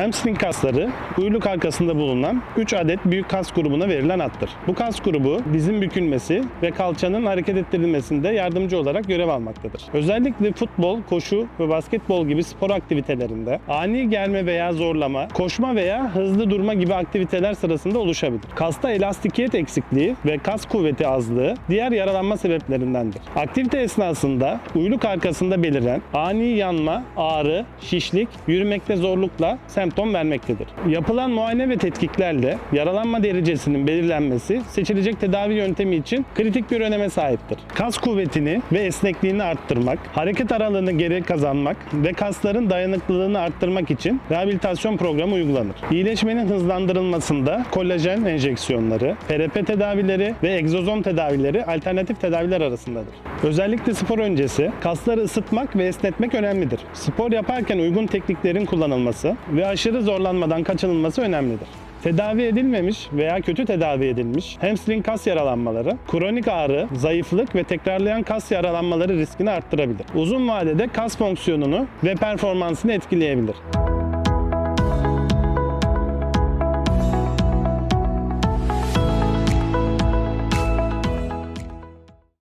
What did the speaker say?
Hamstring kasları uyluk arkasında bulunan 3 adet büyük kas grubuna verilen addır. Bu kas grubu dizin bükülmesi ve kalçanın hareket ettirilmesinde yardımcı olarak görev almaktadır. Özellikle futbol, koşu ve basketbol gibi spor aktivitelerinde ani germe veya zorlama, koşma veya hızlı durma gibi aktiviteler sırasında oluşabilir. Kasta elastikiyet eksikliği ve kas kuvveti azlığı diğer yaralanma sebeplerindendir. Aktivite esnasında uyluk arkasında beliren ani yanma, ağrı, şişlik, yürümekte zorlukla semptom vermektedir. Yapılan muayene ve tetkiklerle yaralanma derecesinin belirlenmesi seçilecek tedavi yöntemi için kritik bir öneme sahiptir. Kas kuvvetini ve esnekliğini arttırmak, hareket aralığını geri kazanmak ve kasların dayanıklılığını arttırmak için rehabilitasyon programı uygulanır. İyileşmenin hızlandırılmasında kolajen enjeksiyonları, PRP tedavileri ve egzozom tedavileri alternatif tedaviler arasındadır. Özellikle spor öncesi kasları ısıtmak ve esnetmek önemlidir. Spor yaparken uygun tekniklerin kullanılması ve aşırı zorlanmadan kaçınılması önemlidir. Tedavi edilmemiş veya kötü tedavi edilmiş hamstring kas yaralanmaları, kronik ağrı, zayıflık ve tekrarlayan kas yaralanmaları riskini arttırabilir. Uzun vadede kas fonksiyonunu ve performansını etkileyebilir.